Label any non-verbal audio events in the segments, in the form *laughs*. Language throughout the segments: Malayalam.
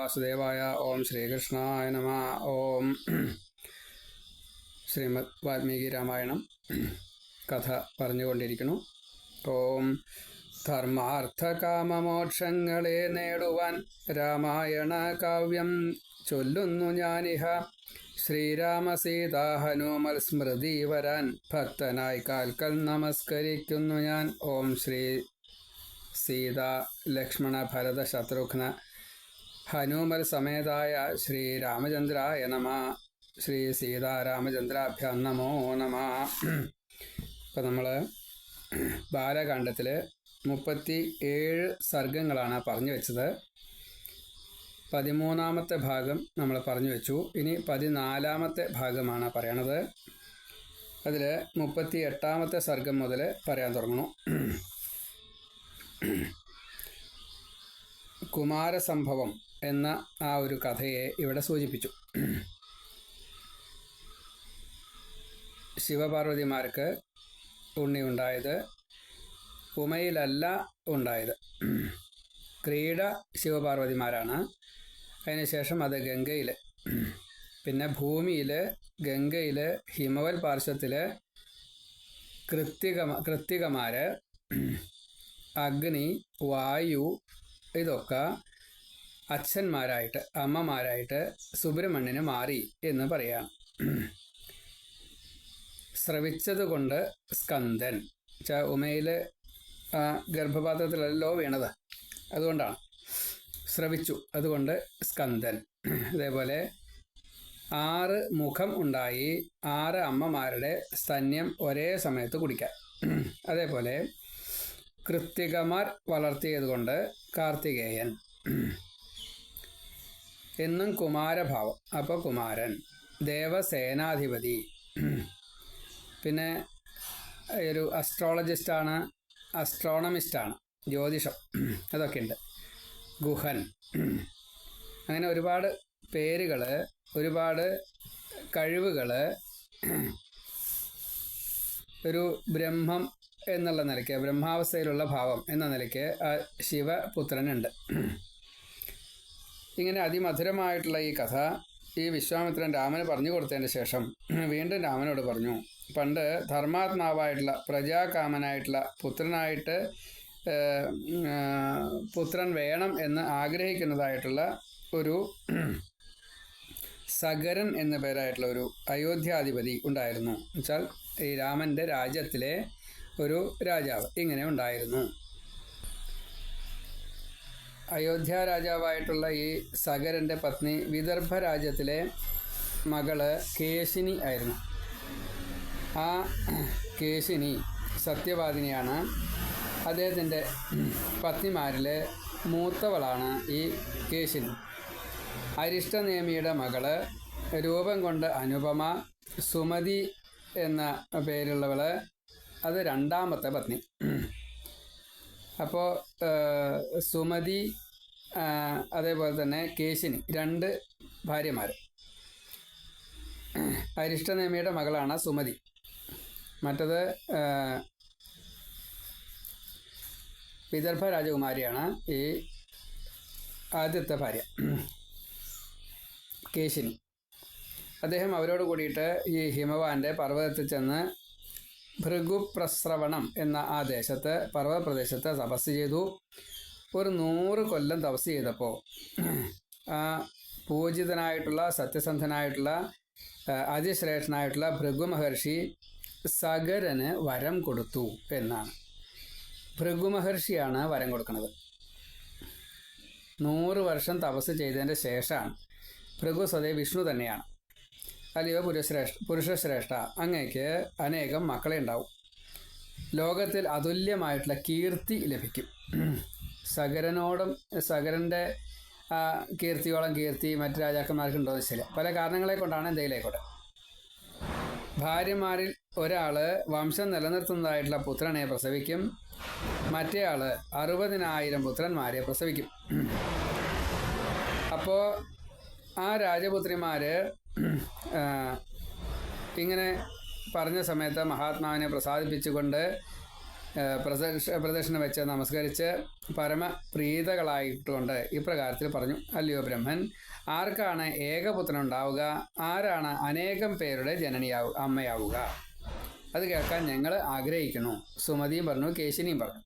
വാസുദേവായ ഓം ശ്രീകൃഷ്ണായ നമ. ഓം ശ്രീമദ് വാൽമീകി രാമായണം കഥ പറഞ്ഞുകൊണ്ടിരിക്കുന്നു. ഓം ധർമാർത്ഥ കാമമോക്ഷങ്ങളെ നേടുവാൻ രാമായണ കാവ്യം ചൊല്ലുന്നു ഞാനിഹ. ഹനുമൽ സ്മൃതി വരാൻ ഭക്തനായി കാൽക്കൽ നമസ്കരിക്കുന്നു ഞാൻ. ഓം ശ്രീ സീതാ ലക്ഷ്മണ ഭരത ശത്രുഘ്ന ഹനുമൽ സമേതായ ശ്രീ രാമചന്ദ്രായ നമ ശ്രീ സീതാരാമചന്ദ്രാഭ്യാം നമോ നമ ഇപ്പം നമ്മൾ ബാലകാണ്ഡത്തിൽ മുപ്പത്തി ഏഴ് സർഗങ്ങളാണ് പറഞ്ഞു വെച്ചത്. പതിമൂന്നാമത്തെ ഭാഗം നമ്മൾ പറഞ്ഞു വെച്ചു. ഇനി പതിനാലാമത്തെ ഭാഗമാണ് പറയണത്. അതിൽ മുപ്പത്തി എട്ടാമത്തെ സർഗം മുതൽ പറയാൻ തുടങ്ങണു കുമാരസംഭവം എന്ന ആ ഒരു കഥയെ ഇവിടെ സൂചിപ്പിച്ചു. ശിവപാർവതിമാർക്ക് ഉണ്ണി ഉണ്ടായത് ഉമയിലല്ല ഉണ്ടായത്. ക്രീഡ ശിവപാർവതിമാരാണ്. അതിനുശേഷം അത് ഗംഗയിൽ പിന്നെ ഭൂമിയിൽ ഗംഗയിൽ ഹിമവൽ പാർശ്വത്തിൽ കൃത്തിക കൃത്തികമാർ അഗ്നി വായു ഇതൊക്കെ അച്ഛന്മാരായിട്ട് അമ്മമാരായിട്ട് സുബ്രഹ്മണ്യന് മാറി എന്ന് പറയാം. ശ്രവിച്ചതുകൊണ്ട് സ്കന്ദൻ. വെച്ചാൽ ഉമയിൽ ഗർഭപാത്രത്തിലല്ലോ വീണത്. അതുകൊണ്ടാണ്. ശ്രവിച്ചു. അതുകൊണ്ട് സ്കന്ദൻ. അതേപോലെ ആറ് മുഖം ഉണ്ടായി ആറ് അമ്മമാരുടെ സ്തന്യം ഒരേ സമയത്ത് കുടിക്കാം അതേപോലെ കൃത്തികമാർ വളർത്തിയതുകൊണ്ട് കാർത്തികേയൻ. എന്നും കുമാരഭാവം. അപ്പോൾ കുമാരൻ ദേവസേനാധിപതി. പിന്നെ ഒരു അസ്ട്രോളജിസ്റ്റാണ് അസ്ട്രോണമിസ്റ്റാണ് ജ്യോതിഷം. അതൊക്കെ ഉണ്ട് ഗുഹൻ. അങ്ങനെ ഒരുപാട് പേരുകൾ ഒരുപാട് കഴിവുകൾ ഒരു ബ്രഹ്മം എന്നുള്ള നിലയ്ക്ക് ബ്രഹ്മാവസ്ഥയിലുള്ള ഭാവം എന്ന നിലയ്ക്ക് ശിവപുത്രനുണ്ട്. ഇങ്ങനെ അതിമധുരമായിട്ടുള്ള ഈ കഥ ഈ വിശ്വാമിത്രൻ രാമന് പറഞ്ഞു കൊടുത്തതിന് ശേഷം *clears throat* വീണ്ടും രാമനോട് പറഞ്ഞു പണ്ട് ധർമാത്മാവായിട്ടുള്ള പ്രജാകാമനായിട്ടുള്ള പുത്രനായിട്ട് പുത്രൻ വേണം എന്ന് ആഗ്രഹിക്കുന്നതായിട്ടുള്ള ഒരു *clears throat* സഗരൻ എന്ന പേരായിട്ടുള്ള ഒരു അയോധ്യാധിപതി ഉണ്ടായിരുന്നു. എന്നുവെച്ചാൽ ഈ രാമന്റെ രാജ്യത്തിലെ ഒരു രാജാവ് ഇങ്ങനെ ഉണ്ടായിരുന്നു. അയോധ്യ രാജാവായിട്ടുള്ള ഈ സഗരന്റെ പത്നി വിദർഭ രാജ്യത്തിലെ മകൾ കേശിനി ആയിരുന്നു. ആ കേശിനി സത്യവാദിനിയാണ്. അദ്ദേഹത്തിന്റെ പത്നിമാരിലെ മൂത്തവളാണ് ഈ കേശിനി. അരിഷ്ടനേമിയുടെ മകൾ രൂപം കൊണ്ട് അനുപമ സുമതി എന്ന പേരുള്ളവൾ അത് രണ്ടാമത്തെ പത്നി. അപ്പോൾ സുമതി അതേപോലെ തന്നെ കേശിനി രണ്ട് ഭാര്യമാർ അരിഷ്ടനേമിയുടെ മകളാണ് സുമതി. മറ്റത് വിദർഭ രാജകുമാരിയാണ് ഈ ആദ്യത്തെ ഭാര്യ കേശിനി. അദ്ദേഹം അവരോട് കൂടിയിട്ട് ഈ ഹിമവാന്റെ പർവതത്തിൽ ചെന്ന് ഭൃഗുപ്രസ്രവണം എന്ന ആ ദേശത്ത് പർവതപ്രദേശത്ത് തപസ് ചെയ്തു. ഒരു നൂറ് കൊല്ലം തപസ് ചെയ്തപ്പോൾ പൂജിതനായിട്ടുള്ള സത്യസന്ധനായിട്ടുള്ള അതിശ്രേഷ്ഠനായിട്ടുള്ള ഭൃഗു മഹർഷി സഗരന് വരം കൊടുത്തു എന്നാണ്. ഭൃഗു മഹർഷിയാണ് വരം കൊടുക്കുന്നത്. നൂറ് വർഷം തപസ് ചെയ്തതിന്റെ ശേഷമാണ് ഭൃഗു സ്വതേ വിഷ്ണു തന്നെയാണ്. അല്ലയോ പുരുശ്രേഷ്ഠ പുരുഷശ്രേഷ്ഠ അങ്ങേക്ക് അനേകം മക്കളെ ഉണ്ടാവും. ലോകത്തിൽ അതുല്യമായിട്ടുള്ള കീർത്തി ലഭിക്കും. സഗരനോടും സഗരന്റെ കീർത്തിയോളം കീർത്തി മറ്റു രാജാക്കന്മാർക്ക് ഉണ്ടോ എന്ന് വെച്ചാൽ പല കാരണങ്ങളെ കൊണ്ടാണ് എന്തെങ്കിലേക്കോട്ടെ ഭാര്യമാരിൽ ഒരാൾ വംശം നിലനിർത്തുന്നതായിട്ടുള്ള പുത്രനെ പ്രസവിക്കും. മറ്റേയാൾ അറുപതിനായിരം പുത്രന്മാരെ പ്രസവിക്കും. അപ്പോൾ ആ രാജപുത്രിമാർ ഇങ്ങനെ പറഞ്ഞ സമയത്ത് മഹാത്മാവിനെ പ്രസാദിപ്പിച്ചുകൊണ്ട് പ്രദക്ഷ പ്രദക്ഷിണ വെച്ച് നമസ്കരിച്ച് പരമപ്രീതകളായിട്ടുകൊണ്ട് ഇപ്രകാരത്തിൽ പറഞ്ഞു അല്ലയോ ബ്രഹ്മൻ ആർക്കാണ് ഏകപുത്രൻ ഉണ്ടാവുക ആരാണ് അനേകം പേരുടെ ജനനിയാവുക അമ്മയാവുക? അത് കേൾക്കാൻ ഞങ്ങൾ ആഗ്രഹിക്കുന്നു. സുമതിയും പറഞ്ഞു കേശിനിയും പറഞ്ഞു.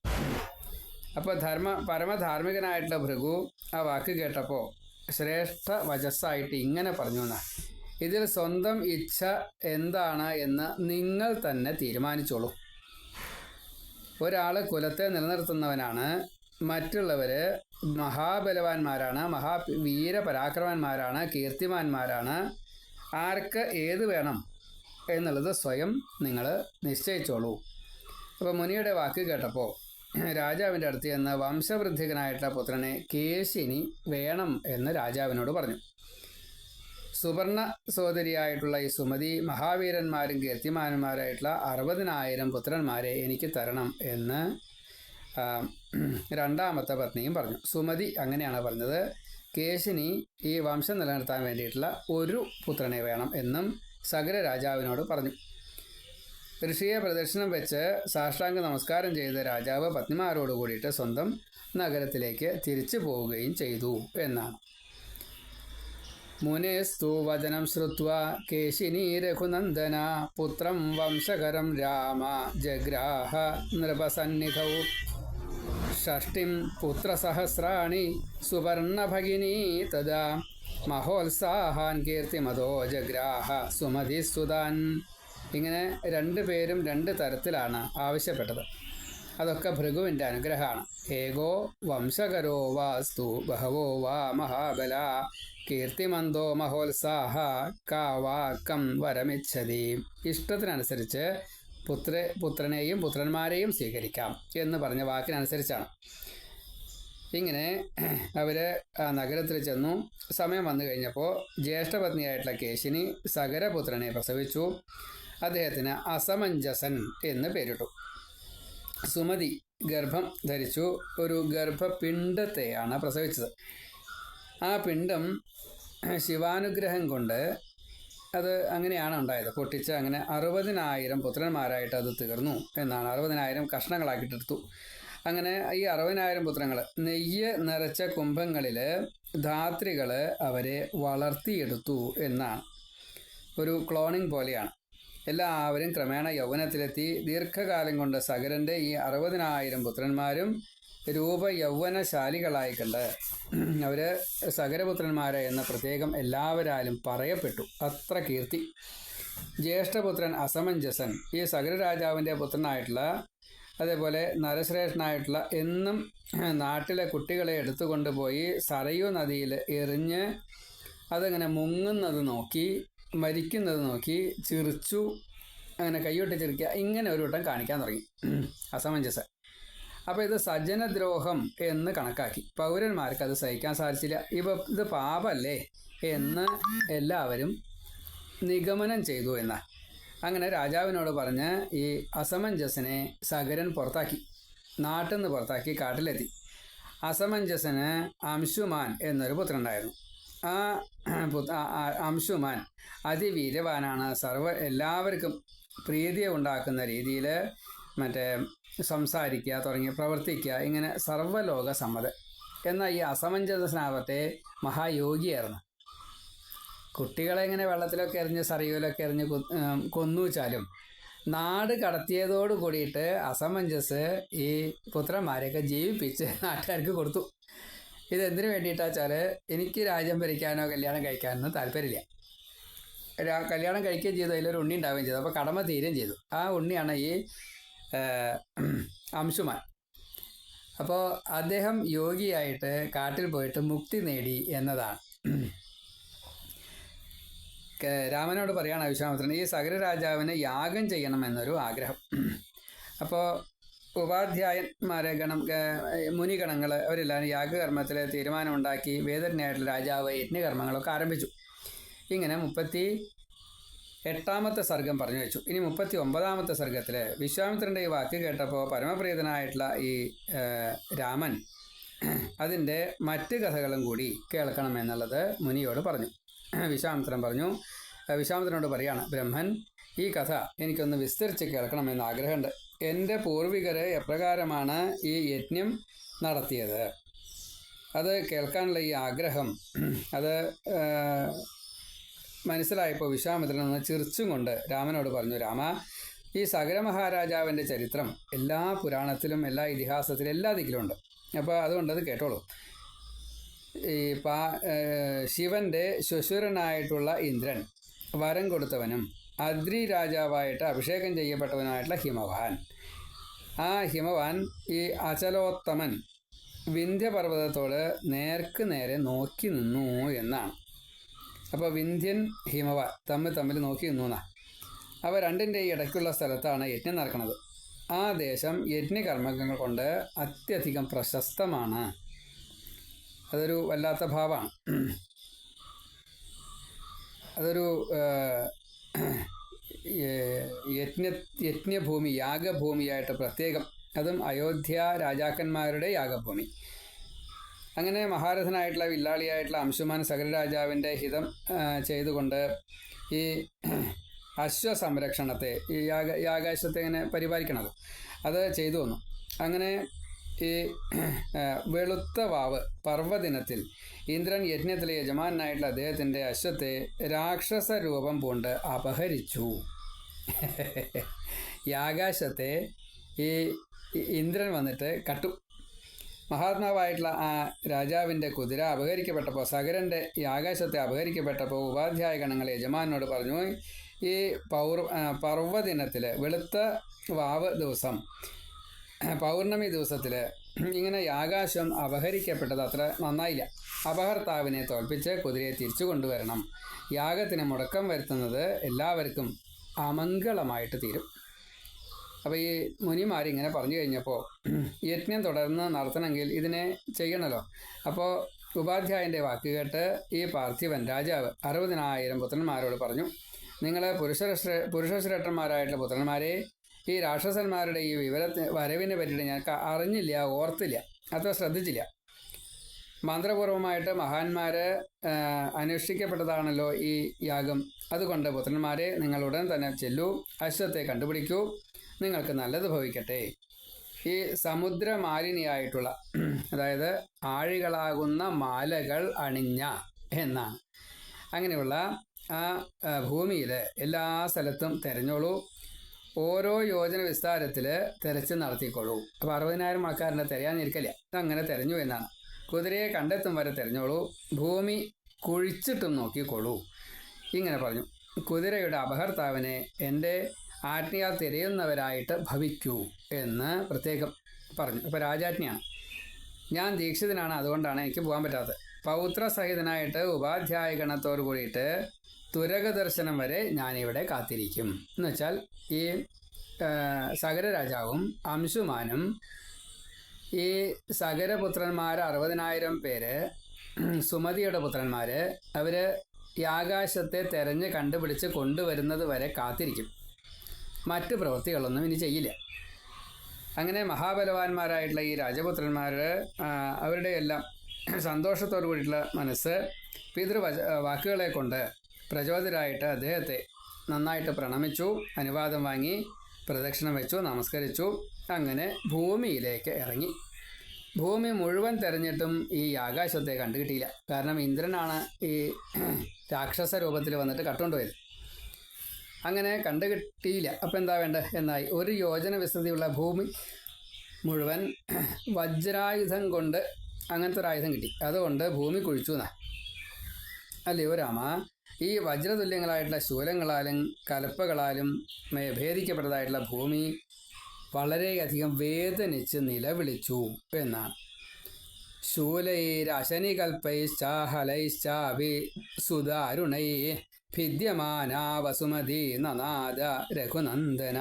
അപ്പോൾ ധർമ്മ പരമധാർമ്മികനായിട്ടുള്ള ഭൃഗു ആ വാക്ക് കേട്ടപ്പോൾ ശ്രേഷ്ഠ വചസ്സായിട്ട് ഇങ്ങനെ പറഞ്ഞു എന്നാ ഇതിൽ സ്വന്തം ഇച്ഛ എന്താണ് എന്ന് നിങ്ങൾ തന്നെ തീരുമാനിച്ചോളൂ. ഒരാൾ കുലത്തെ നിലനിർത്തുന്നവനാണ്. മറ്റുള്ളവർ മഹാബലവാന്മാരാണ് മഹാ വീരപരാക്രമന്മാരാണ് കീർത്തിമാന്മാരാണ്. ആർക്ക് ഏത് വേണം എന്നുള്ളത് സ്വയം നിങ്ങൾ നിശ്ചയിച്ചോളൂ. അപ്പോൾ മുനിയുടെ വാക്ക് കേട്ടപ്പോൾ രാജാവിന്റെ അടുത്ത് ചെന്ന് വംശവൃദ്ധികനായിട്ടുള്ള പുത്രനെ കേശിനി വേണം എന്ന് രാജാവിനോട് പറഞ്ഞു. സുവർണ സോദരിയായിട്ടുള്ള ഈ സുമതി മഹാവീരന്മാരും കീർത്തിമാന്മാരായിട്ടുള്ള അറുപതിനായിരം പുത്രന്മാരെ എനിക്ക് തരണം എന്ന് രണ്ടാമത്തെ പത്നിയും പറഞ്ഞു. സുമതി അങ്ങനെയാണ് പറഞ്ഞത്. കേശിനി ഈ വംശം നിലനിർത്താൻ വേണ്ടിയിട്ടുള്ള ഒരു പുത്രനെ വേണം എന്നും സകല രാജാവിനോട് പറഞ്ഞു. ഋഷിയെ പ്രദർശനം വെച്ച് സാഷ്ടാംഗ നമസ്കാരം ചെയ്ത രാജാവ് പത്നിമാരോട് കൂടിയിട്ട് സ്വന്തം നഗരത്തിലേക്ക് തിരിച്ചു പോവുകയും ചെയ്തു എന്നാണ്. മുനേസ്തു വചനം ശ്രുവ കേശിനി രഘുനന്ദന പുത്രം വംശകരം രാമ ജഗ്രാഹ നൃപസന്നിധൗ ഷഷ്ടിം പുത്രസഹസ്രാണി സുവർണഭഗിനി തദാ മഹോത്സാഹാൻ കീർത്തിമതോ ജഗ്രാഹ സുമതി സുതാൻ ഇങ്ങനെ രണ്ട് പേരും രണ്ട് തരത്തിലാണ് ആവശ്യപ്പെട്ടത്. അതൊക്കെ ഭൃഗുവിന്റെ അനുഗ്രഹമാണ്. ഏകോ വംശകരോ വാസ്തു ബഹവോ വാ മഹാബല. കീർത്തിമന്തോ മഹോത്സാഹ കാവാക്കം വരമിച്ഛതി. ഇഷ്ടത്തിനനുസരിച്ച് പുത്ര പുത്രനെയും പുത്രന്മാരെയും സ്വീകരിക്കാം എന്ന് പറഞ്ഞ വാക്കിനനുസരിച്ചാണ്. ഇങ്ങനെ അവർ ആ നഗരത്തിൽ ചെന്നു. സമയം വന്നു കഴിഞ്ഞപ്പോൾ ജ്യേഷ്ഠപത്നിയായിട്ടുള്ള കേശിനി സഗരപുത്രനെ പ്രസവിച്ചു. അദ്ദേഹത്തിന് അസമഞ്ജസൻ എന്ന് പേരിട്ടു. സുമതി ഗർഭം ധരിച്ചു. ഒരു ഗർഭപിണ്ഡത്തെയാണ് പ്രസവിച്ചത്. ആ പിണ്ഡം ശിവാനുഗ്രഹം കൊണ്ട് അത് അങ്ങനെയാണ് ഉണ്ടായത്. പൊട്ടിച്ച് അങ്ങനെ അറുപതിനായിരം പുത്രന്മാരായിട്ട് അത് തീർന്നു എന്നാണ്. അറുപതിനായിരം കഷ്ണങ്ങളാക്കിയിട്ടെടുത്തു അങ്ങനെ ഈ അറുപതിനായിരം പുത്രങ്ങൾ നെയ്യ് നിറച്ച കുംഭങ്ങളിൽ ധാത്രികൾ അവരെ വളർത്തിയെടുത്തു എന്നാണ്. ഒരു ക്ലോണിംഗ് പോലെയാണ്. എല്ലാവരും ക്രമേണ യൗവനത്തിലെത്തി. ദീർഘകാലം കൊണ്ട് സകരന്റെ ഈ അറുപതിനായിരം പുത്രന്മാരും രൂപ യൗവനശാലികളായി കണ്ട് അവർ സകരപുത്രന്മാരെ എന്ന പ്രത്യേകം എല്ലാവരാലും പറയപ്പെട്ടു. അത്ര കീർത്തി. ജ്യേഷ്ഠപുത്രൻ അസമഞ്ജസൻ ഈ സകരരാജാവിന്റെ പുത്രനായിട്ടുള്ള അതേപോലെ നരശ്രേഷ്ഠനായിട്ടുള്ള എന്നും നാട്ടിലെ കുട്ടികളെ എടുത്തുകൊണ്ടുപോയി സരയൂ നദിയിൽ എറിഞ്ഞ് അതങ്ങനെ മുങ്ങുന്നത് നോക്കി മരിക്കുന്നത് നോക്കി ചിറിച്ചു അങ്ങനെ കൈയൊട്ട് ചിരിക്കുക ഇങ്ങനെ ഒരു വട്ടം കാണിക്കാൻ തുടങ്ങി. അസമഞ്ജസൻ അപ്പോൾ ഇത് സജ്ജനദ്രോഹം എന്ന് കണക്കാക്കി. പൗരന്മാർക്ക് അത് സഹിക്കാൻ സാധിച്ചില്ല. ഇവ ഇത് പാപല്ലേ എന്ന് എല്ലാവരും നിഗമനം ചെയ്തു എന്ന. അങ്ങനെ രാജാവിനോട് പറഞ്ഞ് ഈ അസമഞ്ജസിനെ സകരൻ പുറത്താക്കി. നാട്ടിൽ നിന്ന് പുറത്താക്കി കാട്ടിലെത്തി. അസമഞ്ജസിന് അംശുമാൻ എന്നൊരു പുത്രനുണ്ടായിരുന്നു. ആ അംശുമാൻ അതിവീര്യവാനാണ്. സർവ എല്ലാവർക്കും പ്രീതിയെ ഉണ്ടാക്കുന്ന രീതിയിൽ മറ്റേ സംസാരിക്കുക തുടങ്ങി പ്രവർത്തിക്കുക ഇങ്ങനെ സർവലോക സമ്മതം. എന്നാൽ ഈ അസമഞ്ജസനാവട്ടെ മഹായോഗിയായിരുന്നു. കുട്ടികളെ ഇങ്ങനെ വെള്ളത്തിലൊക്കെ എറിഞ്ഞ് സറിയൂലൊക്കെ എറിഞ്ഞ് കൊ- കൊന്നു വെച്ചാലും നാട് കടത്തിയതോട് കൂടിയിട്ട് അസമഞ്ജസ് ഈ പുത്രന്മാരെയൊക്കെ ജീവിപ്പിച്ച് നാട്ടുകാർക്ക് കൊടുത്തു. ഇതെന്തിനു വേണ്ടിയിട്ടാ വെച്ചാൽ എനിക്ക് രാജ്യം ഭരിക്കാനോ കല്യാണം കഴിക്കാനോ താല്പര്യമില്ല. കല്യാണം കഴിക്കുകയും ചെയ്തു അതിലൊരു ഉണ്ണി ഉണ്ടാവുകയും ചെയ്തു. അപ്പോൾ കടമ തീരുകയും ചെയ്തു. ആ ഉണ്ണിയാണ് ഈ അംശുമാൻ. അപ്പോൾ അദ്ദേഹം യോഗിയായിട്ട് കാട്ടിൽ പോയിട്ട് മുക്തി നേടി എന്നതാണ്. രാമനോട് പറയാണ് വിശ്വാമിത്രൻ ഈ സകര രാജാവിന് യാഗം ചെയ്യണമെന്നൊരു ആഗ്രഹം. അപ്പോൾ ഉപാധ്യായന്മാരെ ഗണം മുനിഗണങ്ങൾ അവരെല്ലാവരും യാഗകർമ്മത്തിൽ തീരുമാനമുണ്ടാക്കി വേദജ്ഞനായിട്ടുള്ള രാജാവ് യജ്ഞകർമ്മങ്ങളൊക്കെ ആരംഭിച്ചു. ഇങ്ങനെ മുപ്പത്തി എട്ടാമത്തെ സർഗം പറഞ്ഞു വെച്ചു. ഇനി മുപ്പത്തി ഒമ്പതാമത്തെ സർഗത്തിൽ വിശ്വാമിത്രന്റെ ഈ വാക്ക് കേട്ടപ്പോൾ പരമപ്രീതനായിട്ടുള്ള ഈ രാമൻ അതിന്റെ മറ്റ് കഥകളും കൂടി കേൾക്കണം എന്നുള്ളത് മുനിയോട് പറഞ്ഞു. വിശ്വാമിത്രൻ പറഞ്ഞു വിശ്വാമിത്രനോട് പറയാണ് ബ്രഹ്മൻ ഈ കഥ എനിക്കൊന്ന് വിസ്തരിച്ച് കേൾക്കണമെന്ന് ആഗ്രഹമുണ്ട് എന്റെ പൂർവികർ എപ്രകാരമാണ് ഈ യജ്ഞം നടത്തിയത്? അത് കേൾക്കാനുള്ള ഈ ആഗ്രഹം അത് മനസ്സിലായപ്പോൾ വിശ്വാമിത്രൻ ഒന്ന് ചിരിച്ചും കൊണ്ട് രാമനോട് പറഞ്ഞു രാമ ഈ സകരമഹാരാജാവിന്റെ ചരിത്രം എല്ലാ പുരാണത്തിലും എല്ലാ ഇതിഹാസത്തിലും എല്ലാ ദിക്കിലുമുണ്ട് അപ്പോൾ അതുകൊണ്ട് അത് കേട്ടോളൂ. ഈ പാ ശിവന്റെ ശ്വശുരനായിട്ടുള്ള ഇന്ദ്രൻ വരം കൊടുത്തവനും അദ്രി രാജാവായിട്ട് അഭിഷേകം ചെയ്യപ്പെട്ടവനായിട്ടുള്ള ഹിമവാൻ. ആ ഹിമവാൻ ഈ അചലോത്തമൻ വിന്ധ്യപർവതത്തോട് നേർക്ക് നേരെ നോക്കി നിന്നു എന്നാണ്. അപ്പോൾ വിന്ധ്യൻ ഹിമവാൻ തമ്മിൽ തമ്മിൽ നോക്കി നിന്നു എന്നാ. അപ്പോൾ രണ്ടിന്റെ ഇടയ്ക്കുള്ള സ്ഥലത്താണ് യജ്ഞം നടക്കുന്നത്. ആ ദേശം യജ്ഞകർമ്മങ്ങൾ കൊണ്ട് അത്യധികം പ്രശസ്തമാണ്. അതൊരു വല്ലാത്ത ഭാവമാണ്. അതൊരു യജ്ഞ യജ്ഞഭൂമി യാഗഭൂമിയായിട്ട് പ്രത്യേകം. അതും അയോധ്യ രാജാക്കന്മാരുടെ യാഗഭൂമി. അങ്ങനെ മഹാരഥനായിട്ടുള്ള വില്ലാളിയായിട്ടുള്ള അംശുമാൻ സകരരാജാവിന്റെ ഹിതം ചെയ്തുകൊണ്ട് ഈ അശ്വസംരക്ഷണത്തെ ഈ യാഗ യാഗാശ്വത്തെ ഇങ്ങനെ പരിപാലിക്കണത്. അത് ചെയ്തു വന്നു. അങ്ങനെ ഈ വെളുത്ത വാവ് പർവദിനത്തിൽ ഇന്ദ്രൻ യജ്ഞത്തിലെ യജമാനായിട്ടുള്ള അദ്ദേഹത്തിന്റെ അശ്വത്തെ രാക്ഷസ രൂപം പൂണ്ട് അപഹരിച്ചു *laughs* യാഗാശത്തെ ഈ ഇന്ദ്രൻ വന്നിട്ട് കട്ടു. മഹാത്മാവായിട്ടുള്ള ആ രാജാവിന്റെ കുതിര അപഹരിക്കപ്പെട്ടപ്പോൾ സകരന്റെ ഈ ആകാശത്തെ അപഹരിക്കപ്പെട്ടപ്പോൾ ഉപാധ്യായ ഗണങ്ങൾ യജമാനോട് പറഞ്ഞു ഈ പൗർ പർവദിനത്തിൽ വെളുത്ത വാവ് ദിവസം പൗർണമി ദിവസത്തിൽ ഇങ്ങനെ ആകാശം അപഹരിക്കപ്പെട്ടത് അത്ര നന്നായില്ല. അപഹർത്താവിനെ തോൽപ്പിച്ച് കുതിരയെ തിരിച്ചു കൊണ്ടുവരണം. യാഗത്തിന് മുടക്കം വരുത്തുന്നത് എല്ലാവർക്കും അമംഗളമായിട്ട് തീരും. അപ്പോൾ ഈ മുനിമാരിങ്ങനെ പറഞ്ഞു കഴിഞ്ഞപ്പോൾ യജ്ഞം തുടർന്ന് നടത്തണമെങ്കിൽ ഇതിനെ ചെയ്യണമല്ലോ അപ്പോൾ ഉപാധ്യായന്റെ വാക്ക് കേട്ട് ഈ പാർത്ഥിവൻ രാജാവ് അറുപതിനായിരം പുത്രന്മാരോട് പറഞ്ഞു നിങ്ങളെ പുരുഷ പുരുഷശ്രേഷ്ഠന്മാരായിട്ടുള്ള പുത്രന്മാരെ ഈ രാക്ഷസന്മാരുടെ ഈ വിവരത്തെ വരവിനെ പറ്റിയിട്ട് ഞാൻ അറിഞ്ഞില്ല ഓർത്തില്ല. അത്ര ശ്രദ്ധിച്ചില്ല. മന്ത്രപൂർവമായിട്ട് മഹാന്മാർ അനുഷ്ഠിക്കപ്പെട്ടതാണല്ലോ ഈ യാഗം. അതുകൊണ്ട് പുത്രന്മാരെ നിങ്ങൾ ഉടൻ തന്നെ ചെല്ലൂ അശ്വത്തെ കണ്ടുപിടിക്കൂ. നിങ്ങൾക്ക് നല്ലത് ഭവിക്കട്ടെ. ഈ സമുദ്ര മാലിനിയായിട്ടുള്ള അതായത് ആഴികളാകുന്ന മാലകൾ അണിഞ്ഞ എന്നാണ്. അങ്ങനെയുള്ള ആ ഭൂമിയിൽ എല്ലാ സ്ഥലത്തും തിരഞ്ഞോളൂ. ഓരോ യോജന വിസ്താരത്തിൽ തെരച്ചിൽ നടത്തിക്കോളൂ. അപ്പോൾ അറുപതിനായിരം ആൾക്കാരുടെ തിരയാനിരിക്കില്ല? അങ്ങനെ തെരഞ്ഞു എന്നാണ്. കുതിരയെ കണ്ടെത്തും വരെ തെരഞ്ഞോളൂ. ഭൂമി കുഴിച്ചിട്ടും നോക്കിക്കോളൂ. ഇങ്ങനെ പറഞ്ഞു. കുതിരയുടെ അപഹർത്താവിനെ എന്റെ ആജ്ഞയാൽ തിരയുന്നവരായിട്ട് ഭവിക്കൂ എന്ന് പ്രത്യേകം പറഞ്ഞു. അപ്പോൾ രാജാജ്ഞയാണ്. ഞാൻ ദീക്ഷിതനാണ് അതുകൊണ്ടാണ് എനിക്ക് പോകാൻ പറ്റാത്തത്. പൗത്രസഹിതനായിട്ട് ഉപാധ്യായ ഗണത്തോട് കൂടിയിട്ട് തുരക ദർശനം വരെ ഞാനിവിടെ കാത്തിരിക്കും. എന്ന് വെച്ചാൽ ഈ സകര രാജാവും അംശുമാനും ഈ സകരപുത്രന്മാർ അറുപതിനായിരം പേര് സുമതിയുടെ പുത്രന്മാർ അവർ ഈ ആകാശത്തെ തെരഞ്ഞ് കണ്ടുപിടിച്ച് കൊണ്ടുവരുന്നത് വരെ കാത്തിരിക്കും. മറ്റു പ്രവൃത്തികളൊന്നും ഇനി ചെയ്യില്ല. അങ്ങനെ മഹാബലവാന്മാരായിട്ടുള്ള ഈ രാജപുത്രന്മാർ അവരുടെ എല്ലാം സന്തോഷത്തോടു കൂടിയിട്ടുള്ള മനസ്സ് പിതൃ വാക്കുകളെ കൊണ്ട് പ്രചോദിതരായിട്ട് അദ്ദേഹത്തെ നന്നായിട്ട് പ്രണമിച്ചു അനുവാദം വാങ്ങി പ്രദക്ഷിണം വെച്ചു നമസ്കരിച്ചു. അങ്ങനെ ഭൂമിയിലേക്ക് ഇറങ്ങി. ഭൂമി മുഴുവൻ തെരഞ്ഞിട്ടും ഈ ആകാശത്തെ കണ്ടുകിട്ടിയില്ല. കാരണം ഇന്ദ്രനാണ് ഈ രാക്ഷസ രൂപത്തിൽ വന്നിട്ട് കട്ടുകൊണ്ടുപോയത്. അങ്ങനെ കണ്ടുകിട്ടിയില്ല. അപ്പം എന്താ വേണ്ടത് എന്നായി. ഒരു യോജന വിസ്തൃതിയുള്ള ഭൂമി മുഴുവൻ വജ്രായുധം കൊണ്ട് അങ്ങനത്തെ ഒരു ആയുധം കിട്ടി. അതുകൊണ്ട് ഭൂമി കുഴിച്ചു എന്നാ. അല്ലയോ രാമ? ഈ വജ്രതുല്യങ്ങളായിട്ടുള്ള ശൂലങ്ങളാലും കലപ്പകളാലും ഭേദിക്കപ്പെട്ടതായിട്ടുള്ള ഭൂമി വളരെയധികം വേദനിച്ച് നിലവിളിച്ചു എന്നാണ്. ശൂലൈരശനികൽപ്പൈശ്ചാഹലൈശ്ചാഭി സുദാരുണൈ ഭിദ്യമാനാ വസുമതി നനാദ രഘുനന്ദന.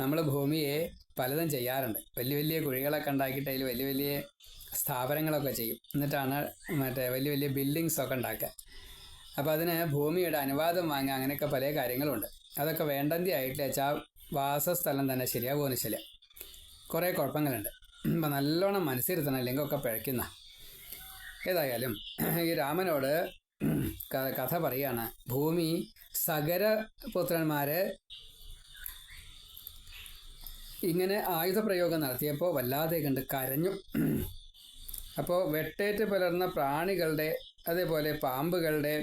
നമ്മൾ ഭൂമിയെ പലതും ചെയ്യാറുണ്ട്. വലിയ വലിയ കുഴികളൊക്കെ ഉണ്ടാക്കിയിട്ട് അതിൽ വലിയ വലിയ സ്ഥാപനങ്ങളൊക്കെ ചെയ്യും. എന്നിട്ടാണ് മറ്റേ വലിയ വലിയ ബിൽഡിങ്സൊക്കെ ഉണ്ടാക്കുക. അപ്പോൾ അതിന് ഭൂമിയുടെ അനുവാദം വാങ്ങുക അങ്ങനെയൊക്കെ പല കാര്യങ്ങളുണ്ട്. അതൊക്കെ വേണ്ടന്തി ആയിട്ട് വെച്ചാൽ വാസസ്ഥലം തന്നെ ശരിയാകുമെന്ന് ശരിയ. കുറേ കുഴപ്പങ്ങളുണ്ട്. അപ്പം നല്ലോണം മനസ്സിരുത്തണം അല്ലെങ്കിൽ ഒക്കെ പിഴയ്ക്കുന്ന. ഏതായാലും ഈ രാമനോട് കഥ പറയാണ് ഭൂമി സകര പുത്രന്മാരെ ഇങ്ങനെ ആയുധപ്രയോഗം നടത്തിയപ്പോൾ വല്ലാതെ കണ്ട് കരഞ്ഞു. അപ്പോൾ വെട്ടേറ്റ് പുലർന്ന പ്രാണികളുടെ അതേപോലെ പാമ്പുകളുടെ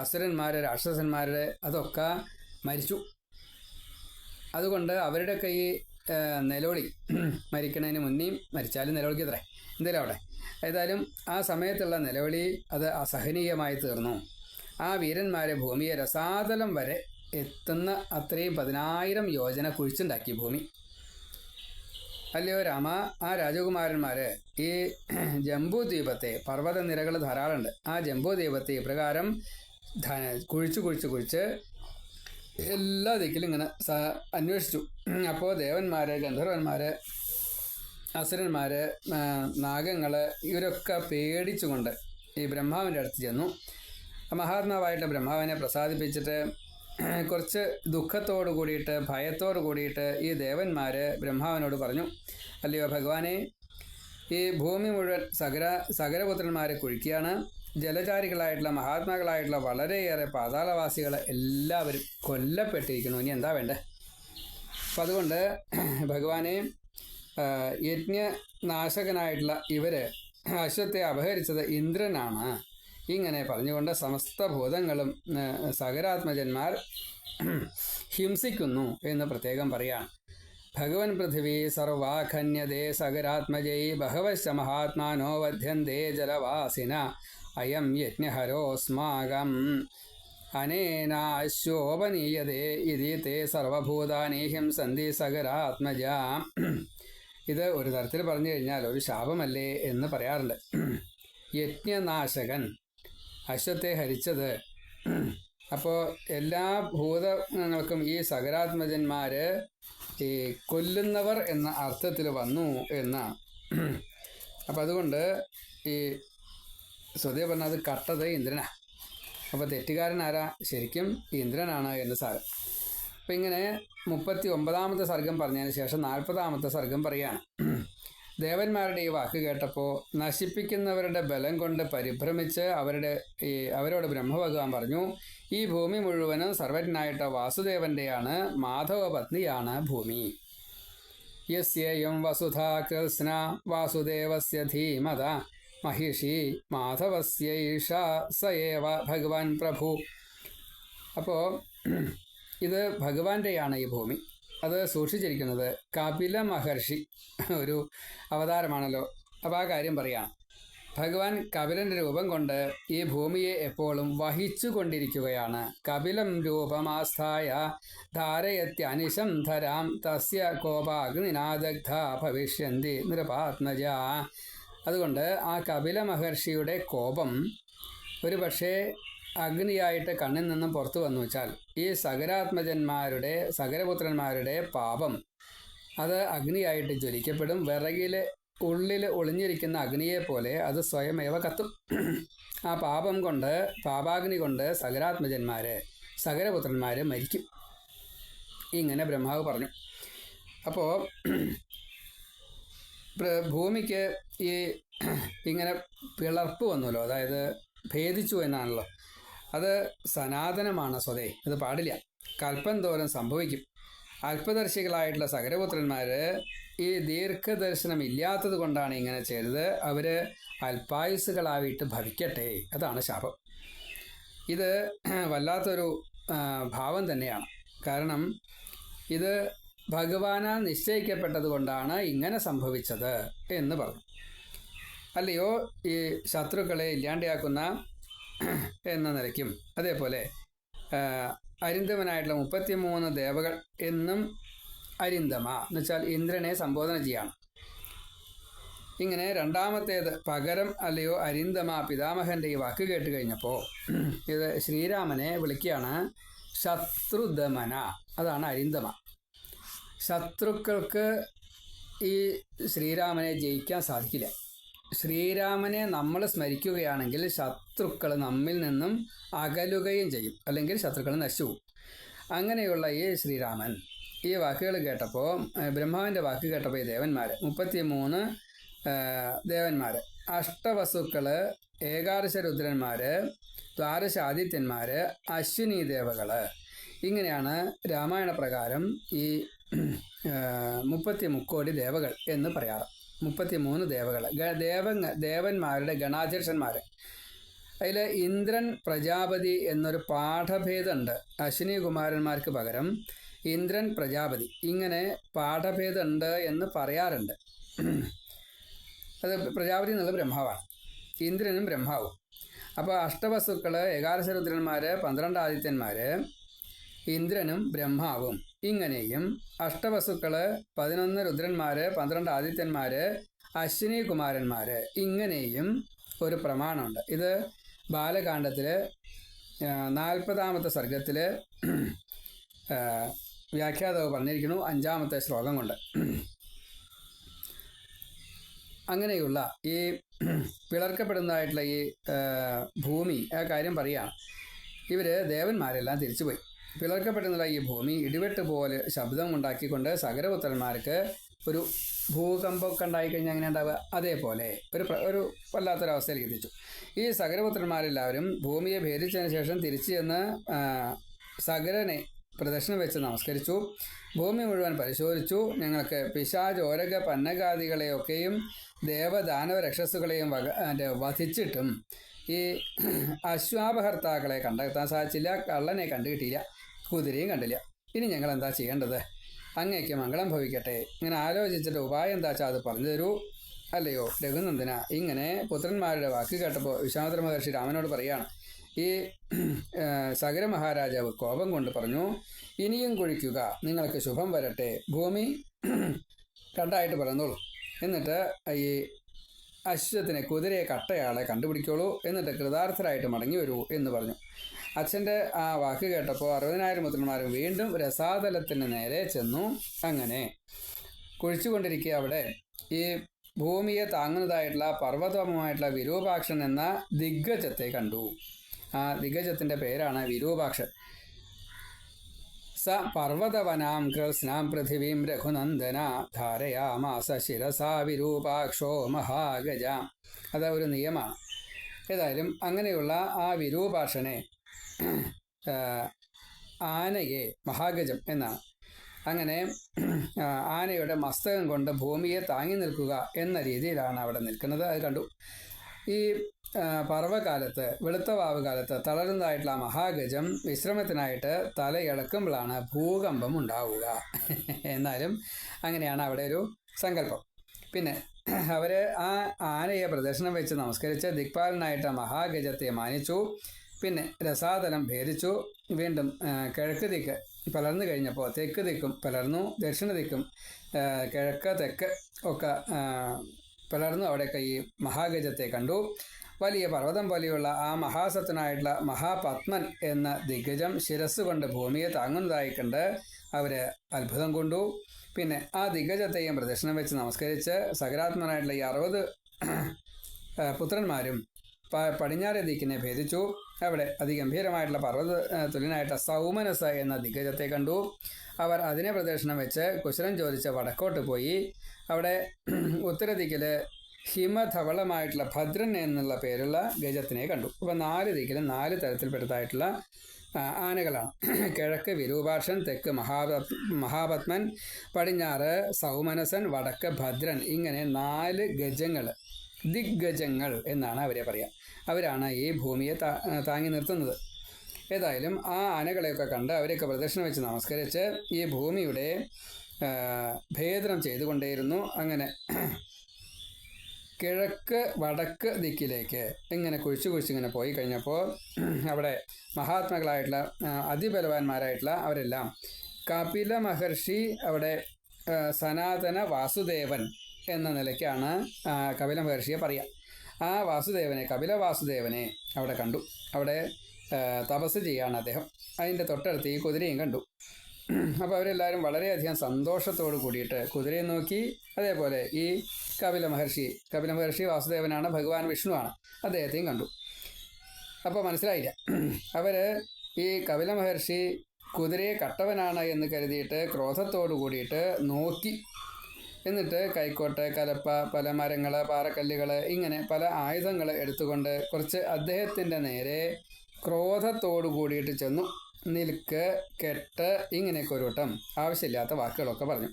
അസുരന്മാരുടെ രാക്ഷസന്മാരുടെ അതൊക്കെ മരിച്ചു. അതുകൊണ്ട് അവരുടെ കൈ നിലവിളി *clears throat* മരിക്കണതിന് മുന്നേയും മരിച്ചാലും നിലവിളിക്കത്രേ. എന്തായാലും അവിടെ ഏതായാലും ആ സമയത്തുള്ള നിലവിളി അത് അസഹനീയമായി തീർന്നു. ആ വീരന്മാരെ ഭൂമിയെ രസാതലം വരെ എത്തുന്ന അത്രയും പതിനായിരം യോജന കുഴിച്ചുണ്ടാക്കി ഭൂമി. അല്ലയോ രാമ ആ രാജകുമാരന്മാർ ഈ *clears throat* ജംബൂ ദ്വീപത്തെ പർവത നിരകൾ ധാരാളമുണ്ട് ആ ജംബൂ ദ്വീപത്തെ ഇപ്രകാരം ധന കുഴിച്ച് കുഴിച്ച് കുഴിച്ച് എല്ലാ ദിക്കിലും ഇങ്ങനെ അന്വേഷിച്ചു. അപ്പോൾ ദേവന്മാർ ഗന്ധർവന്മാർ അസുരന്മാർ നാഗങ്ങൾ ഇവരൊക്കെ പേടിച്ചുകൊണ്ട് ഈ ബ്രഹ്മാവിന്റെ അടുത്ത് ചെന്നു. മഹാത്മാവായിട്ട് ബ്രഹ്മാവിനെ പ്രസാദിപ്പിച്ചിട്ട് കുറച്ച് ദുഃഖത്തോട് കൂടിയിട്ട് ഭയത്തോട് കൂടിയിട്ട് ഈ ദേവന്മാർ ബ്രഹ്മാവിനോട് പറഞ്ഞു അല്ലയോ ഭഗവാനെ ഈ ഭൂമി മുഴുവൻ സകര സകരപുത്രന്മാരെ കുഴിക്കുകയാണ്. ജലചാരികളായിട്ടുള്ള മഹാത്മാക്കളായിട്ടുള്ള വളരെയേറെ പാതാളവാസികൾ എല്ലാവരും കൊല്ലപ്പെട്ടിരിക്കുന്നു. ഇനി എന്താ വേണ്ടേ? അപ്പം അതുകൊണ്ട് ഭഗവാനെ യജ്ഞനാശകനായിട്ടുള്ള ഇവർ അശ്വത്തെ അപഹരിച്ചത് ഇന്ദ്രനാണ്. ഇങ്ങനെ പറഞ്ഞുകൊണ്ട് സമസ്ത ഭൂതങ്ങളും സകരാത്മജന്മാർ ഹിംസിക്കുന്നു എന്ന് പ്രത്യേകം പറയാം ഭഗവൻ പൃഥിവി സർവാഖന്യതേ സകരാത്മജൈ ബഹവശ്ച മഹാത്മാനോ വധ്യന്തേ ജലവാസിന അയം യജ്ഞഹരോസ്മാകം. അനേനാശ്യോപനീയതേ ഇതി തേ സർവഭൂതാനി ഹിംസന്തി സകരാത്മജ ഇത് ഒരു തരത്തിൽ പറഞ്ഞു കഴിഞ്ഞാൽ ഒരു ശാപമല്ലേ എന്ന് പറയാറുണ്ട്. യജ്ഞനാശകൻ അശ്വത്തെ ഹരിച്ചത്. അപ്പോൾ എല്ലാ ഭൂതങ്ങൾക്കും ഈ സകരാത്മജന്മാർ ഈ കൊല്ലുന്നവർ എന്ന അർത്ഥത്തിൽ വന്നു എന്നാണ് അപ്പം അതുകൊണ്ട് ഈ സ്വതേ പറഞ്ഞത് കട്ടത് ഇന്ദ്രനാണ് അപ്പോൾ തെറ്റുകാരൻ ആരാ? ശരിക്കും ഇന്ദ്രനാണ് എന്ന് സാരം അപ്പം ഇങ്ങനെ മുപ്പത്തി ഒമ്പതാമത്തെ സർഗം പറഞ്ഞതിന് ശേഷം നാൽപ്പതാമത്തെ സർഗം പറയാണ് ദേവന്മാരുടെ ഈ വാക്ക് കേട്ടപ്പോൾ നശിപ്പിക്കുന്നവരുടെ ബലം കൊണ്ട് പരിഭ്രമിച്ച് അവരുടെ ഈ അവരോട് ബ്രഹ്മഭഗവാൻ പറഞ്ഞു ഈ ഭൂമി മുഴുവനും സർവജ്ഞനായിട്ട വാസുദേവന്റെയാണ് മാധവ പത്നിയാണ് ഭൂമി. യസ്യേയം വസുധാ കൃത്സ്ന വാസുദേവസ്യ ധീമത. മഹിഷി മാധവസ്യൈഷ സയേവ ഭഗവാൻ പ്രഭു. അപ്പോൾ ഇത് ഭഗവാന്റെയാണ് ഈ ഭൂമി. അത് സൂക്ഷിച്ചിരിക്കുന്നത് കപില മഹർഷി ഒരു അവതാരമാണല്ലോ. അപ്പോൾ ആ കാര്യം പറയാം. ഭഗവാൻ കപിലന്റെ രൂപം കൊണ്ട് ഈ ഭൂമിയെ എപ്പോഴും വഹിച്ചു കൊണ്ടിരിക്കുകയാണ്. കപിലം രൂപമാസ്ഥായ ധാരയത്യനിശം ധരാം തസ്യ കോപാഗ്നിനാദഗ്ധ ഭവിഷ്യന്തി നൃപാത്മജ. അതുകൊണ്ട് ആ കപില മഹർഷിയുടെ കോപം ഒരു പക്ഷേ അഗ്നിയായിട്ട് കണ്ണിൽ നിന്നും പുറത്തു വന്നു വെച്ചാൽ ഈ സകരാത്മജന്മാരുടെ സകരപുത്രന്മാരുടെ പാപം അത് അഗ്നിയായിട്ട് ജ്വലിക്കപ്പെടും. വിറകിൽ ഉള്ളിൽ ഒളിഞ്ഞിരിക്കുന്ന അഗ്നിയെ പോലെ അത് സ്വയമേവ കത്തും. ആ പാപം കൊണ്ട് പാപാഗ്നി കൊണ്ട് സകരാത്മജന്മാര് സകരപുത്രന്മാര് മരിക്കും. ഇങ്ങനെ ബ്രഹ്മാവ് പറഞ്ഞു. അപ്പോൾ ഭൂമിക്ക് ഈ ഇങ്ങനെ പിളർപ്പ് വന്നല്ലോ. അതായത് ഭേദിച്ചു എന്നാണല്ലോ. അത് സനാതനമാണ് സ്വതേ ഇത് പാടില്ല. കൽപ്പം തോരം സംഭവിക്കും. അല്പദർശികളായിട്ടുള്ള സകരപുത്രന്മാര് ഈ ദീർഘദർശനം ഇല്ലാത്തത് കൊണ്ടാണ് ഇങ്ങനെ ചെയ്തത്. അവർ അല്പായുസുകളായിട്ട് ഭവിക്കട്ടെ. അതാണ് ശാപം. ഇത് വല്ലാത്തൊരു ഭാവം തന്നെയാണ്. കാരണം ഇത് ഭഗവാനാൽ നിശ്ചയിക്കപ്പെട്ടത് കൊണ്ടാണ് ഇങ്ങനെ സംഭവിച്ചത് എന്ന് പറഞ്ഞു. അല്ലയോ ഈ ശത്രുക്കളെ ഇല്ലാണ്ടാക്കുന്ന എന്ന നിലയ്ക്കും അതേപോലെ അരിന്തമനായിട്ടുള്ള മുപ്പത്തിമൂന്ന് ദേവകൾ എന്നും അരിന്തമ എന്ന് വെച്ചാൽ ഇന്ദ്രനെ സംബോധന ചെയ്യാണ്. ഇങ്ങനെ രണ്ടാമത്തേത് പകരം അല്ലയോ അരിന്തമ പിതാമഹന്റെ ഈ വാക്ക് കേട്ട് കഴിഞ്ഞപ്പോൾ ഇത് ശ്രീരാമനെ വിളിക്കുകയാണ് ശത്രുദമന അതാണ് അരിന്തമ. ശത്രുക്കൾക്ക് ഈ ശ്രീരാമനെ ജയിക്കാൻ സാധിക്കില്ല. ശ്രീരാമനെ നമ്മൾ സ്മരിക്കുകയാണെങ്കിൽ ശത്രുക്കൾ നമ്മിൽ നിന്നും അകലുകയും ചെയ്യും. അല്ലെങ്കിൽ ശത്രുക്കൾ നശിച്ചു അങ്ങനെയുള്ള ഈ ശ്രീരാമൻ ഈ വാക്കുകൾ കേട്ടപ്പോൾ ബ്രഹ്മാവിന്റെ വാക്ക് കേട്ടപ്പോൾ ഈ ദേവന്മാർ മുപ്പത്തി മൂന്ന് ദേവന്മാർ അഷ്ടവസുക്കൾ ഏകാദശ രുദ്രന്മാർ ദ്വാദശ ആദിത്യന്മാർ അശ്വിനി ദേവകൾ ഇങ്ങനെയാണ് രാമായണ പ്രകാരം ഈ മുപ്പത്തി മുക്കോടി ദേവകൾ എന്ന് പറയാറ്. മുപ്പത്തി മൂന്ന് ദേവകൾ ദേവ ദേവന്മാരുടെ ഗണാധ്യക്ഷന്മാർ അതിൽ ഇന്ദ്രൻ പ്രജാപതി എന്നൊരു പാഠഭേദമുണ്ട്. അശ്വിനി കുമാരന്മാർക്ക് പകരം ഇന്ദ്രൻ പ്രജാപതി ഇങ്ങനെ പാഠഭേദമുണ്ട് എന്ന് പറയാറുണ്ട്. അത് പ്രജാപതി എന്നുള്ള ബ്രഹ്മാവാണ്. ഇന്ദ്രനും ബ്രഹ്മാവും. അപ്പോൾ അഷ്ടവസ്തുക്കൾ ഏകാദശരുദ്രന്മാർ പന്ത്രണ്ട് ആദിത്യന്മാർ ഇന്ദ്രനും ബ്രഹ്മാവും. ഇങ്ങനെയും അഷ്ടവസുക്കൾ പതിനൊന്ന് രുദ്രന്മാർ പന്ത്രണ്ട് ആദിത്യന്മാർ അശ്വിനി കുമാരന്മാർ ഇങ്ങനെയും ഒരു പ്രമാണമുണ്ട്. ഇത് ബാലകാണ്ഡത്തിൽ നാൽപ്പതാമത്തെ സർഗത്തിൽ വ്യാഖ്യാതാവ് പറഞ്ഞിരിക്കുന്നു അഞ്ചാമത്തെ ശ്ലോകം കൊണ്ട്. അങ്ങനെയുള്ള ഈ പിളർക്കപ്പെടുന്നതായിട്ടുള്ള ഈ ഭൂമി ആ കാര്യം പറയുകയാണ്. ഇവർ ദേവന്മാരെല്ലാം തിരിച്ചുപോയി. പിളർക്കപ്പെടുന്നുള്ള ഈ ഭൂമി ഇടിവെട്ട് പോലെ ശബ്ദം ഉണ്ടാക്കിക്കൊണ്ട് സകരപുത്രന്മാർക്ക് ഒരു ഭൂകമ്പമൊക്കെ ഉണ്ടായിക്കഴിഞ്ഞാൽ അങ്ങനെ ഉണ്ടാവുക? അതേപോലെ ഒരു ഒരു വല്ലാത്തൊരവസ്ഥയിലേക്ക് എത്തിച്ചു. ഈ സകരപുത്രന്മാരെല്ലാവരും ഭൂമിയെ ഭേദിച്ചതിന് ശേഷം തിരിച്ചു ചെന്ന് സകരനെ പ്രദർശനം വെച്ച് നമസ്കരിച്ചു. ഭൂമി മുഴുവൻ പരിശോധിച്ചു. ഞങ്ങൾക്ക് പിശാജ് ഓരക പന്നഗാദികളെയൊക്കെയും ദേവദാനവ രക്ഷസുകളെയും വക വധിച്ചിട്ടും ഈ അശ്വാപഹർത്താക്കളെ കണ്ടെത്താൻ സാധിച്ചില്ല കള്ളനെ കണ്ടു കിട്ടിയില്ല കുതിരയും കണ്ടില്ല. ഇനി ഞങ്ങൾ എന്താ ചെയ്യേണ്ടത്? അങ്ങേക്ക് മംഗളം ഭവിക്കട്ടെ. ഇങ്ങനെ ആലോചിച്ചിട്ട് ഉപായം എന്താ വെച്ചാൽ അത് പറഞ്ഞു തരൂ? അല്ലയോ? രഘുനന്ദന ഇങ്ങനെ പുത്രന്മാരുടെ വാക്ക് കേട്ടപ്പോൾ വിശ്വാമിത്ര മഹർഷി രാമനോട് പറയാണ് ഈ സകര മഹാരാജാവ് കോപം കൊണ്ട് പറഞ്ഞു ഇനിയും കുഴിക്കുക നിങ്ങൾക്ക് ശുഭം വരട്ടെ. ഭൂമി രണ്ടായിട്ട് പറഞ്ഞോളൂ. എന്നിട്ട് ഈ അശ്വത്തിനെ കുതിരയെ കട്ടയാളെ കണ്ടുപിടിക്കോളൂ എന്നിട്ട് കൃതാർത്ഥരായിട്ട് മടങ്ങി വരൂ എന്ന് പറഞ്ഞു. അച്ഛന്റെ ആ വാക്ക് കേട്ടപ്പോൾ അറുപതിനായിരം പുത്രന്മാരും വീണ്ടും രസാതലത്തിന് നേരെ ചെന്നു. അങ്ങനെ കുഴിച്ചുകൊണ്ടിരിക്കുക അവിടെ ഈ ഭൂമിയെ താങ്ങുന്നതായിട്ടുള്ള പർവതമായിട്ടുള്ള വിരൂപാക്ഷൻ എന്ന ദിഗ്ഗജത്തെ കണ്ടു. ആ ദിഗ്ഗജത്തിന്റെ പേരാണ് വിരൂപാക്ഷൻ. സ പർവതവനാം കൃത്സ്നാം പൃഥിവീം രഘുനന്ദന ധാരയാമാസ ശിരസാ വിരൂപാക്ഷോ മഹാഗജ അത് ഒരു നിയമമാണ് ഏതായാലും അങ്ങനെയുള്ള ആ വിരൂപാക്ഷനെ ആനയെ മഹാഗജം എന്നാണ്. അങ്ങനെ ആനയുടെ മസ്തകം കൊണ്ട് ഭൂമിയെ താങ്ങി നിൽക്കുക എന്ന രീതിയിലാണ് അവിടെ നിൽക്കുന്നത്. അത് കണ്ടു. ഈ പർവകാലത്ത് വെളുത്തവാവ് കാലത്ത് തളരുന്നതായിട്ടുള്ള മഹാഗജം വിശ്രമത്തിനായിട്ട് തല ഇളക്കുമ്പോഴാണ് ഭൂകമ്പം ഉണ്ടാവുക. എന്നാലും അങ്ങനെയാണ് അവിടെ ഒരു സങ്കല്പം. പിന്നെ അവർ ആ ആനയെ പ്രദർശനം വെച്ച് നമസ്കരിച്ച് ദിക്പാലനായിട്ട് മഹാഗജത്തെ മാനിച്ചു. പിന്നെ രസാതലം ഭേദിച്ചു. വീണ്ടും കിഴക്ക് ദിക്ക് പലർന്നു കഴിഞ്ഞപ്പോൾ തെക്ക് ദിക്കും പലർന്നു ദക്ഷിണ ദിക്കും കിഴക്ക് തെക്ക് ഒക്കെ പലർന്നു അവിടെയൊക്കെ ഈ മഹാഗജത്തെ കണ്ടു. വലിയ പർവതം പോലെയുള്ള ആ മഹാസത്വനായിട്ടുള്ള മഹാപത്മൻ എന്ന ദിഗ്ഗജം ശിരസ് കൊണ്ട് ഭൂമിയെ താങ്ങുന്നതായി കണ്ട് അവർ അത്ഭുതം കൊണ്ടു. പിന്നെ ആ ദിഗ്ഗജത്തെയും പ്രദക്ഷിണം വെച്ച് നമസ്കരിച്ച് സകരാത്മനായിട്ടുള്ള ഈ അറുപത് പുത്രന്മാരും പടിഞ്ഞാറെ ദിക്കിനെ ഭേദിച്ചു. അവിടെ അതിഗംഭീരമായിട്ടുള്ള പർവത തുല്യനായിട്ടുള്ള സൗമനസ എന്ന ദിഗ്ഗജത്തെ കണ്ടു. അവർ അതിനെ പ്രദക്ഷിണം വെച്ച് കുശലം ചോദിച്ച് വടക്കോട്ട് പോയി. അവിടെ ഉത്തരദിക്കിൽ ഹിമധവളമായിട്ടുള്ള ഭദ്രൻ എന്നുള്ള പേരുള്ള ഗജത്തിനെ കണ്ടു. അപ്പോൾ നാല് ദിക്കിലും നാല് തരത്തിൽപ്പെട്ടതായിട്ടുള്ള ആനകളാണ്. *clears throat* കിഴക്ക് വിരൂപാക്ഷൻ തെക്ക് മഹാപ മഹാപത്മൻ പടിഞ്ഞാറ് സൗമനസൻ വടക്ക് ഭദ്രൻ. ഇങ്ങനെ നാല് ഗജങ്ങൾ ദിഗ്ഗജങ്ങൾ എന്നാണ് അവരെ പറയുക അവരാണ് ഈ ഭൂമിയെ താങ്ങി നിർത്തുന്നത്. ഏതായാലും ആ ആനകളെയൊക്കെ കണ്ട് അവരെയൊക്കെ പ്രദക്ഷിണം വെച്ച് നമസ്കരിച്ച് ഈ ഭൂമിയുടെ ഭേദനം ചെയ്തുകൊണ്ടേയിരുന്നു. അങ്ങനെ കിഴക്ക് വടക്ക് ദിക്കിലേക്ക്. ഇങ്ങനെ കുഴിച്ചു ഇങ്ങനെ പോയി കഴിഞ്ഞപ്പോൾ *clears throat* അവിടെ മഹാത്മാക്കളായിട്ടുള്ള അതിബലവാന്മാരായിട്ടുള്ള അവരെല്ലാം കപില മഹർഷി അവിടെ സനാതന വാസുദേവൻ എന്ന നിലയ്ക്കാണ് കപില മഹർഷിയെ പറയുക ആ വാസുദേവനെ കപില വാസുദേവനെ അവിടെ കണ്ടു. അവിടെ തപസ് ചെയ്യാണ് അദ്ദേഹം. അതിന്റെ തൊട്ടടുത്ത് ഈ കുതിരയും കണ്ടു. *clears throat* അപ്പോൾ അവരെല്ലാവരും വളരെയധികം സന്തോഷത്തോട് കൂടിയിട്ട് കുതിരയെ നോക്കി അതേപോലെ ഈ കപില മഹർഷി കപില മഹർഷി വാസുദേവനാണ് ഭഗവാൻ വിഷ്ണുവാണ്. അദ്ദേഹത്തെയും കണ്ടു. അപ്പോൾ മനസ്സിലായില്ല. *clears throat* അവർ ഈ കപില മഹർഷി കുതിരയെ കട്ടവനാണ് എന്ന് കരുതിയിട്ട് ക്രോധത്തോടു കൂടിയിട്ട് നോക്കി. എന്നിട്ട് കൈക്കോട്ട് കലപ്പ പല മരങ്ങൾ പാറക്കല്ലുകൾ ഇങ്ങനെ പല ആയുധങ്ങൾ എടുത്തുകൊണ്ട് കുറച്ച് അദ്ദേഹത്തിന്റെ നേരെ ക്രോധത്തോടു കൂടിയിട്ട് ചെന്നു. നിൽക്ക് കെട്ട് ഇങ്ങനെയൊക്കെ ഒരു വട്ടം ആവശ്യമില്ലാത്ത വാക്കുകളൊക്കെ പറഞ്ഞു.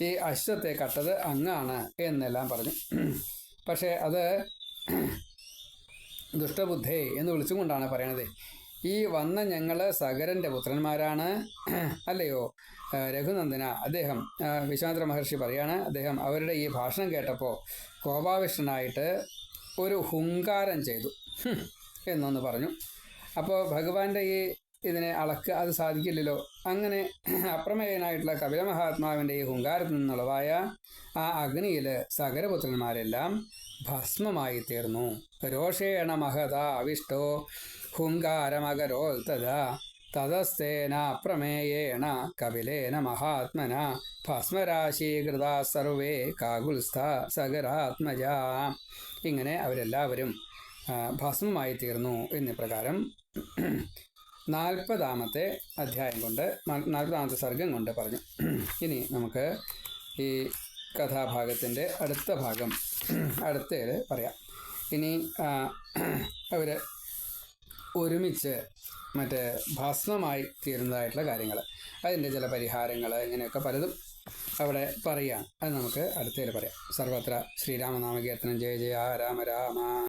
ഈ അശ്വത്തെ കട്ടത് അങ്ങാണ് എന്നെല്ലാം പറഞ്ഞു. പക്ഷേ അത് ദുഷ്ടബുദ്ധേ എന്ന് വിളിച്ചുകൊണ്ടാണ് പറയണത്. ഈ വന്ന ഞങ്ങൾ സകരന്റെ പുത്രന്മാരാണ് അല്ലയോ? രഘുനന്ദന അദ്ദേഹം വിശ്വാമിത്ര മഹർഷി പറയാണ് അദ്ദേഹം അവരുടെ ഈ ഭാഷണം കേട്ടപ്പോൾ കോപാവിഷ്ടനായിട്ട് ഒരു ഹുങ്കാരം ചെയ്തു. എന്നൊന്ന് പറഞ്ഞു. അപ്പോൾ ഭഗവാന്റെ ഈ ഇതിനെ അളക്കുക അത് സാധിക്കില്ലല്ലോ. അങ്ങനെ അപ്രമേയനായിട്ടുള്ള കപില മഹാത്മാവിന്റെ ഈ ഹുങ്കാരത്തിൽ നിന്നുള്ളതായ ആ അഗ്നിയിൽ സകരപുത്രന്മാരെല്ലാം ഭസ്മമായി തീർന്നു. രോഷേണ മഹത അവിഷ്ടോ ഹുങ്കാരമകരോൽ തഥാ തതസ്തേന അപ്രമേയേണ കപിലേന മഹാത്മന ഭസ്മരാശീകൃത സർവേ കാകുൽസ്ഥ സകരാത്മജ ഇങ്ങനെ അവരെല്ലാവരും ഭസ്മമായി തീർന്നു. എന്ന പ്രകാരം നാൽപ്പതാമത്തെ അധ്യായം കൊണ്ട് നാൽപ്പതാമത്തെ സർഗം കൊണ്ട് പറഞ്ഞു. ഇനി നമുക്ക് ഈ കഥാഭാഗത്തിന്റെ അടുത്ത ഭാഗം അടുത്തതിൽ പറയാം. ഇനി അവർ ഒരുമിച്ച് മറ്റേ ഭസ്മമായി തീരുന്നതായിട്ടുള്ള കാര്യങ്ങൾ അതിന്റെ ചില പരിഹാരങ്ങൾ ഇങ്ങനെയൊക്കെ പലതും അവിടെ പറയുകയാണ് അത് നമുക്ക് അടുത്തതിൽ പറയാം. സർവത്ര ശ്രീരാമനാമകീർത്തനം. ജയ ജയ രാമ രാമ.